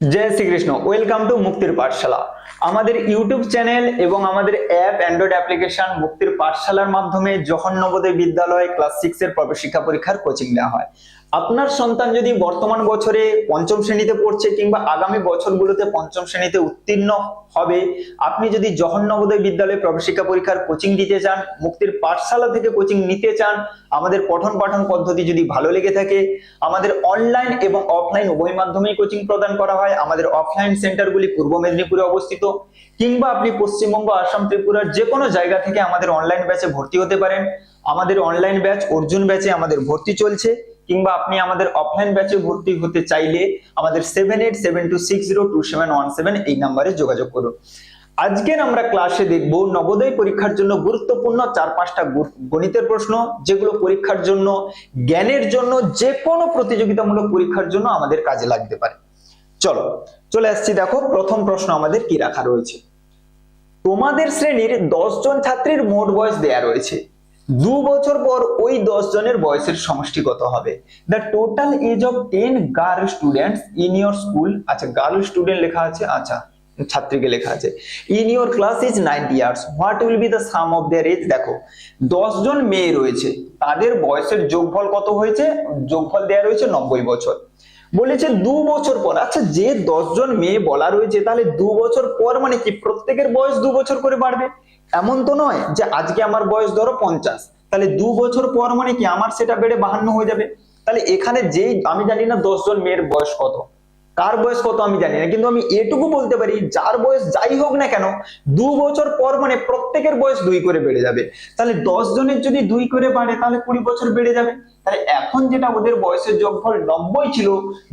Joy Shrikrishna welcome to মুক্তির পাঠশালা। আমাদের YouTube channel এবং আমাদের অ্যাপ অ্যান্ড্রয়েড অ্যাপ্লিকেশন মুক্তির পাঠশালার মাধ্যমে জহন্নবোদয় নবোদয় বিদ্যালয় ক্লাস সিক্স এর প্রবেশিক্ষা পরীক্ষার কোচিং দেওয়া হয়। আপনার সন্তান যদি বর্তমান বছরে পঞ্চম শ্রেণীতে পড়ছে কিংবা আগামী বছরগুলোতে পঞ্চম শ্রেণীতে উত্তীর্ণ হবে, আপনি যদি জহর নবোদয় বিদ্যালয়ে প্রবেশিক্ষা পরীক্ষার কোচিং দিতে চান, মুক্তির পাঠশালা থেকে কোচিং নিতে চান, আমাদের পঠন পাঠন পদ্ধতি যদি ভালো লেগে থাকে, আমাদের অনলাইন এবং অফলাইন উভয় মাধ্যমেই কোচিং প্রদান করা হয়। আমাদের অফলাইন সেন্টারগুলি পূর্ব মেদিনীপুরে অবস্থিত কিংবা আপনি পশ্চিমবঙ্গ, আসাম, ত্রিপুরার যে কোনো জায়গা থেকে আমাদের অনলাইন ব্যাচে ভর্তি হতে পারেন। আমাদের অনলাইন ব্যাচ অর্জুন ব্যাচে আমাদের ভর্তি চলছে। কিংবা আপনি আমাদের অফলাইন ব্যাচে ভর্তি হতে চাইলে আমাদের seven eight seven two six zero two seven one seven এই নাম্বারে যোগাযোগ করুন। আজকের আমরা ক্লাসে দেখব নবোদয় পরীক্ষার জন্য গুরুত্বপূর্ণ চার পাঁচটা গণিতের প্রশ্ন, যেগুলো পরীক্ষার জন্য, জ্ঞানের জন্য যে কোনো প্রতিযোগিতামূলক পরীক্ষার জন্য আমাদের কাজে লাগতে পারে। চলো, চলে আসছি দেখো, প্রথম প্রশ্ন আমাদের কি রাখা রয়েছে? তোমাদের শ্রেণির দশ জন ছাত্রীর মোট বয়স দেয়া রয়েছে। দু বছর পর ওই দশ জনের বয়সের সমষ্টি কত হবে। The total age of ten girl students in your school আচ্ছা গার্ল স্টুডেন্ট লেখা আছে আচ্ছা ছাত্রীকে লেখা আছে। In your class is ninety years what will be the sum of their age দেখো, দশ জন মেয়ে রয়েছে, তাদের বয়সের যোগফল কত হয়েছে? যোগফল দেয়া রয়েছে নব্বই বছর। বলেছে দু বছর পর। আচ্ছা যে জন মেয়ে বলা রয়েছে, তাহলে দু বছর পর মানে কি প্রত্যেকের বয়স দু বছর করে বাড়বে? এমন তো নয় যে আজকে আমার বয়স ধরো পঞ্চাশ। তাহলে দু বছর পর মানে কি আমার সেটা বেড়ে বাহান্ন হয়ে যাবে? তাহলে এখানে যেই, আমি জানি না দশজন মেয়ের বয়স কত। কার বয়স কত আমি জানি না, কিন্তু আমি এটুকু বলতে পারি, যার বয়স যাই হোক না কেন, দু বছর পর মানে প্রত্যেকের বয়স দুই করে বেড়ে যাবে। তাহলে দশ জনের যদি দুই করে বাড়ে, তাহলে কুড়ি বছর বেড়ে যাবে। তাহলে এখন যেটা ওদের বয়সের যোগফল নব্বই ছিল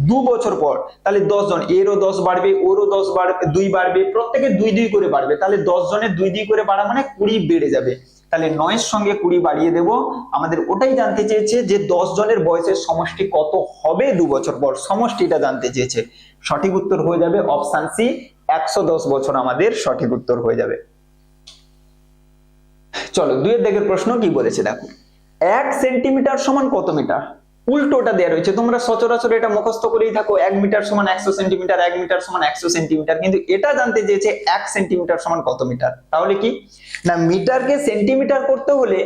দু বছর পর, তাহলে দশ জন, এরও দশ বাড়বে, ওরও দশ বাড়বে, দুই বাড়বে প্রত্যেকের দুই দুই করে বাড়বে। তাহলে দশ জনের দুই দুই করে বাড়া মানে কুড়ি বেড়ে যাবে। তাহলে নয়ের সঙ্গে কুড়ি বাড়িয়ে দেব। আমাদের ওটাই জানতে চেয়েছে যে দশ জনের বয়সের সমষ্টি কত হবে দু বছর পর। সমষ্টিটা জানতে চেয়েছে। সঠিক উত্তর হয়ে যাবে অপশান সি, একশো দশ বছর আমাদের সঠিক উত্তর হয়ে যাবে। চলো দুয়ের দিকের প্রশ্ন কি বলেছে? দেখো, এক সেন্টিমিটার সমান কত মিটার? উল্টোটা দেওয়া রয়েছে। তোমরা সচরাচর এটা মুখস্থ করেই থাকো, এক মিটার সমান একশো সেন্টিমিটার, এক মিটার সমান একশো সেন্টিমিটার। কিন্তু এটা জানতে চেয়েছে এক সেন্টিমিটার সমান কত মিটার? তাহলে কি? না, মিটারকে সেন্টিমিটার করতে হলে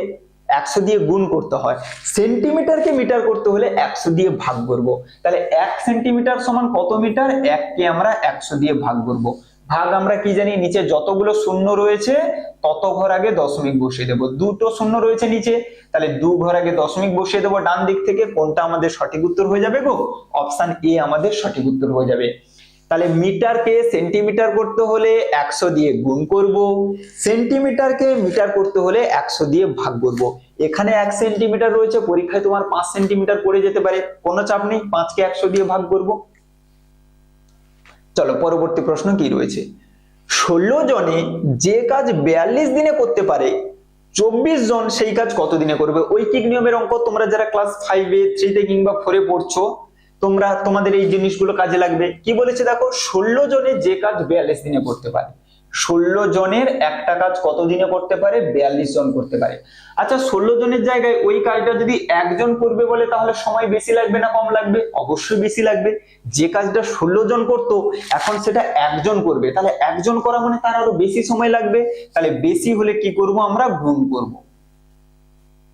একশো দিয়ে গুণ করতে হয়। সেন্টিমিটারকে মিটার করতে হলে একশো দিয়ে ভাগ করব। তাহলে এক সেন্টিমিটার সমান কত মিটার? এককে আমরা একশো দিয়ে ভাগ করব। ভাগ আমরা কি জানি, নিচে যতগুলো শূন্য রয়েছে, তত ঘর আগে দশমিক বসিয়ে দেবো। দুটো শূন্য রয়েছে নিচে, তাহলে দু ঘর আগে দশমিক বসিয়ে দেবো ডান দিক থেকে, কোনটা আমাদের সঠিক উত্তর হয়ে যাবে গো? অপশান এ আমাদের সঠিক উত্তর হয়ে যাবে। তাহলে মিটারকে সেন্টিমিটার করতে হলে একশো দিয়ে গুণ করব। সেন্টিমিটারকে মিটার করতে হলে একশো দিয়ে ভাগ করব। এখানে এক সেন্টিমিটার রয়েছে, পরীক্ষায় তোমার পাঁচ সেন্টিমিটার পড়ে যেতে পারে, কোনো চাপ নেই, পাঁচকে একশো দিয়ে ভাগ করব। চলো, পরবর্তী প্রশ্ন কি রয়েছে? ষোলো জনে যে কাজ বিয়াল্লিশ দিনে করতে পারে, চব্বিশ জন সেই কাজ কত দিনে করবে? ঐকিক নিয়মের অঙ্ক, তোমরা যারা ক্লাস ফাইভে থ্রিতে কিংবা ফোরে পড়ছো, তোমরা তোমাদের এই জিনিসগুলো কাজে লাগবে। কি বলেছে দেখো? ষোলো জনে যে কাজ বিয়াল্লিশ দিনে করতে পারে। ষোলো জনের একটা কাজ কত দিনে করতে পারে? বিয়াল্লিশ জন করতে পারে। আচ্ছা ষোলো জনের জায়গায় ওই কাজটা যদি একজন করবে বলে তাহলে সময় বেশি লাগবে না কম লাগবে? অবশ্যই বেশি লাগবে। যে কাজটা ষোলো জন করতো, এখন সেটা একজন করবে। তাহলে একজন করা মানে তার আরও বেশি সময় লাগবে। তাহলে বেশি হলে কি করব আমরা? গুণ করব।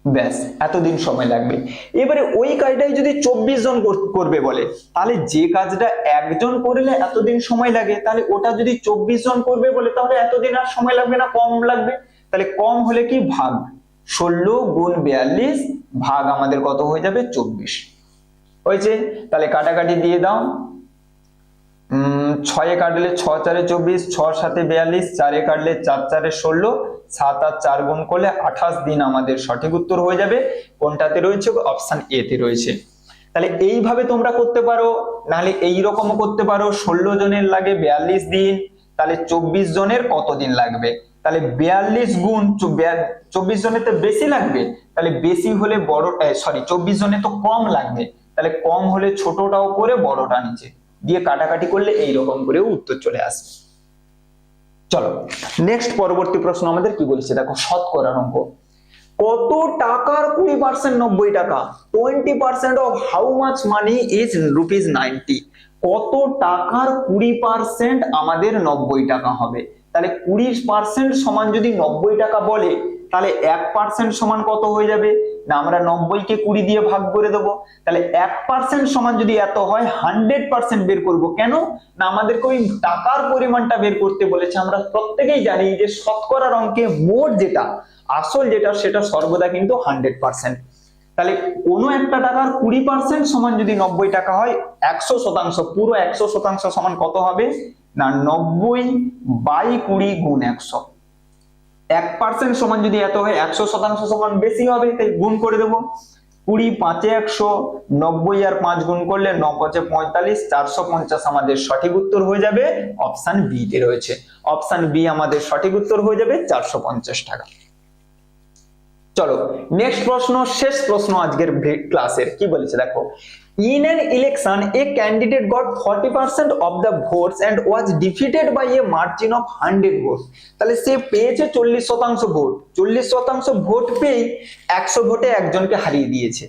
ব্যাস, এতদিন সময় লাগবে। এবারে ওই কাজটাই যদি চব্বিশ জন কর- করবে বলে, তাহলে যে কাজটা একজন করলে এতদিন সময় লাগে, তাহলে ওটা যদি চব্বিশ জন করবে বলে, তাহলে এতদিন আর সময় লাগবে না, কম লাগবে। তাহলে কম হলে কি ভাগ? ষোলো গুণ বিয়াল্লিশ ভাগ আমাদের কত হয়ে যাবে? চব্বিশ। হয়েছে? তাহলে কাটাকাটি দিয়ে দাও। ছয়ে কাটলে ছ, চারে চব্বিশ, ছ সাথে বিয়াল্লিশ, চারে কাটলে চার, চারে ষোলো সাত আর চার গুণ করলে আঠাশ দিন আমাদের সঠিক উত্তর হয়ে যাবে। কোনটাতে রয়েছে? অপশন এ তে রয়েছে। তাহলে এইভাবে তোমরা করতে পারো, নাহলে এই রকমও করতে পারো, ষোলো জনের লাগে বিয়াল্লিশ দিন, তাহলে চব্বিশ জনের কত দিন লাগবে? তাহলে বিয়াল্লিশ গুণ চব্বিশ জনের তো বেশি লাগবে, তাহলে বেশি হলে বড় সরি চব্বিশ জনের তো কম লাগবে, তাহলে কম হলে ছোটটা করে বড়টা নিচে। দিয়ে কাটাকাটি করলে এইরকম করে উত্তর চলে আসবে। চলো নেক্সট পরবর্তী প্রশ্ন আমাদের কি বলেছে? দেখো শতকরার অঙ্ক। কত টাকার কুড়ি পার্সেন্ট নব্বই টাকা? Twenty percent off how much money is rupees ninety কত টাকার কুড়ি পার্সেন্ট আমাদের নব্বই টাকা হবে? তাহলে কুড়ি পার্সেন্ট সমান যদি নব্বই টাকা বলে তাহলে এক পার্সেন্ট সমান কত হয়ে যাবে? না, আমরা নব্বইকে কুড়ি দিয়ে ভাগ করে দেবো। তাহলে এক পার্সেন্ট সমান যদি এত হয় হান্ড্রেড পার্সেন্ট বের করব কেন? না, আমাদেরকে ওই টাকার পরিমাণটা বের করতে বলেছে। আমরা প্রত্যেকেই জানি যে শতকরার অঙ্কে মোট যেটা, আসল যেটা, সেটা সর্বদা কিন্তু হান্ড্রেড পার্সেন্ট তাহলে কোনো একটা টাকার কুড়ি পার্সেন্ট সমান যদি নব্বই টাকা হয়, একশো শতাংশ, পুরো একশো শতাংশ সমান কত হবে? না, নব্বই বাই কুড়ি গুণ একশো। এক পার্সেন্ট সমান যদি এত হয়, একশো শতাংশ সমান বেশি হবে, তাই গুণ করে দেবো। কুড়ি পাঁচে একশো, নব্বই আর পাঁচ গুণ করলে ন পাঁচে পঁয়তাল্লিশ, চারশো পঞ্চাশ আমাদের সঠিক উত্তর হয়ে যাবে অপশান বি তে রয়েছে। অপশান বি আমাদের সঠিক উত্তর হয়ে যাবে, চারশো পঞ্চাশ টাকা। চলো নেক্সট প্রশ্ন, শেষ প্রশ্ন আজকের ক্লাসের কি বলেছে? দেখো in an election a candidate got forty percent of the votes and was defeated by a margin of hundred votes তাহলে সে পেয়েছে চল্লিশ শতাংশ ভোট। চল্লিশ শতাংশ ভোট পেয়ে একশো ভোটে একজনকে হারিয়ে দিয়েছে।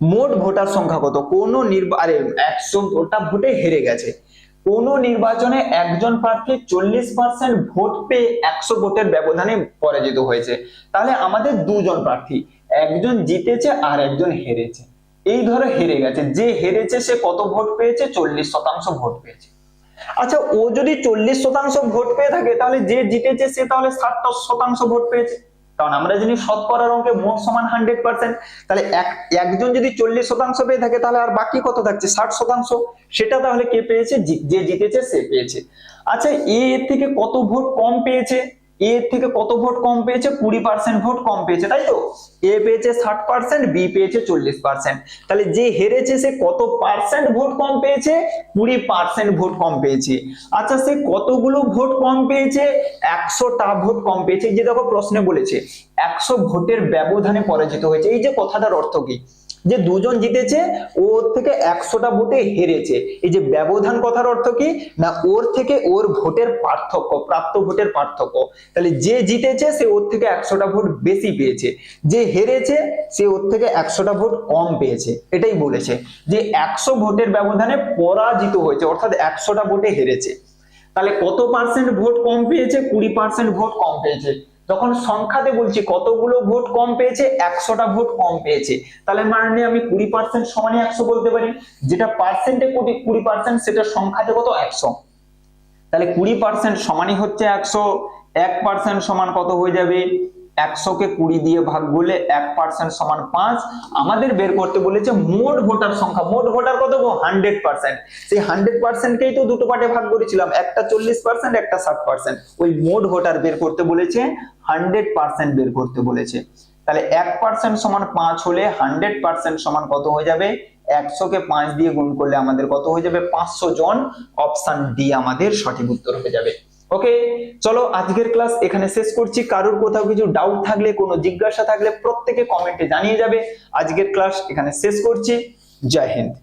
মোট ভোটার সংখ্যা কত? কোন নির্বা, আরে, একশো ভোটা ভোটে হেরে গেছে। কোন নির্বাচনে একজন প্রার্থী চল্লিশ পার্সেন্ট ভোট পেয়ে একশো ভোটের ব্যবধানে পরাজিত হয়েছে। তাহলে আমাদের দুজন প্রার্থী, একজন জিতেছে আর একজন হেরেছে। এই ধরো হেরে গেছে। যে হেরেছে, সে কত ভোট পেয়েছে? চল্লিশ শতাংশ ভোট পেয়েছে। আচ্ছা ও যদি চল্লিশ শতাংশ ভোট পেয়ে থাকে, তাহলে যে জিতেছে, সে তাহলে ষাট শতাংশ ভোট পেয়েছে। কারণ আমরা জানি শতকরার অঙ্কে মোট সমান হান্ড্রেড পার্সেন্ট তাহলে এক, একজন যদি চল্লিশ শতাংশ পেয়ে থাকে, তাহলে আর বাকি কত থাকছে? ষাট শতাংশ। সেটা তাহলে কে পেয়েছে? যে জিতেছে, সে পেয়েছে। আচ্ছা এ এর থেকে কত ভোট কম পেয়েছে? এ থেকে কত ভোট কম পেয়েছে? কুড়ি পার্সেন্ট ভোট কম পেয়েছে, তাই তো? এ পেয়েছে ষাট পার্সেন্ট বি পেয়েছে চল্লিশ পার্সেন্ট তাহলে যে হেরেছে, সে কত পার্সেন্ট ভোট কম পেয়েছে? কুড়ি পার্সেন্ট ভোট কম পেয়েছে। আচ্ছা সে কতগুলো ভোট কম পেয়েছে? একশোটা ভোট কম পেয়েছে। যে দেখো, প্রশ্নে বলেছে একশো ভোটের ব্যবধানে পরাজিত হয়েছে। এই যে কথাটার অর্থ কি? যে দুজন জিতেছে, ওর থেকে একশোটা ভোটে হেরেছে। এই যে ব্যবধান কথার অর্থ কি? না, ওর থেকে ওর ভোটের পার্থক্য, প্রাপ্ত ভোটের পার্থক্য। তাহলে যে জিতেছে, সে ওর থেকে একশোটা ভোট বেশি পেয়েছে। যে হেরেছে, সে ওর থেকে একশোটা ভোট কম পেয়েছে। এটাই বলেছে। যে একশো ভোটের ব্যবধানে পরাজিত হয়েছে, অর্থাৎ একশোটা ভোটে হেরেছে। তাহলে কত পার্সেন্ট ভোট কম পেয়েছে? কুড়ি পার্সেন্ট ভোট কম পেয়েছে। যখন সংখ্যাতে বলছি, কতগুলো ভোট কম পেয়েছে? একশোটা ভোট কম পেয়েছে। তাহলে মানে আমি কুড়ি পার্সেন্ট সমানে একশো বলতে পারি। যেটা পার্সেন্টে কোটি, কুড়ি পার্সেন্ট সেটা সংখ্যাতে কত? একশো। তাহলে কুড়ি পার্সেন্ট সমানই হচ্ছে একশো। এক পার্সেন্ট সমান কত হয়ে যাবে? একশোকে কুড়ি দিয়ে ভাগ করলে এক পার্সেন্ট সমান পাঁচ। আমাদের বের করতে বলেছে মোট ভোটার সংখ্যা। মোট ভোটার কত গো? হান্ড্রেড পার্সেন্ট সেই হান্ড্রেড পার্সেন্টকেই তো দুটো পার্টে ভাগ করেছিলাম। একটা চল্লিশ পার্সেন্ট একটা ষাট পার্সেন্ট ওই মোট ভোটার বের করতে বলেছে হান্ড্রেড পার্সেন্ট বের করতে বলেছে। তাহলে এক পার্সেন্ট সমান পাঁচ হলে হান্ড্রেড পার্সেন্ট সমান কত হয়ে যাবে? একশোকে পাঁচ দিয়ে গুণ করলে আমাদের কত হয়ে যাবে? পাঁচশো জন। অপশন ডি আমাদের সঠিক উত্তর হয়ে যাবে। ওকে চলো আজকের ক্লাস এখানে শেষ করছি। কারোর কোথাও কিছু ডাউট থাকলে, কোনো জিজ্ঞাসা থাকলে প্রত্যেকে কমেন্টে জানিয়ে যাবে। আজকের ক্লাস এখানে শেষ করছি। জয় হিন্দ।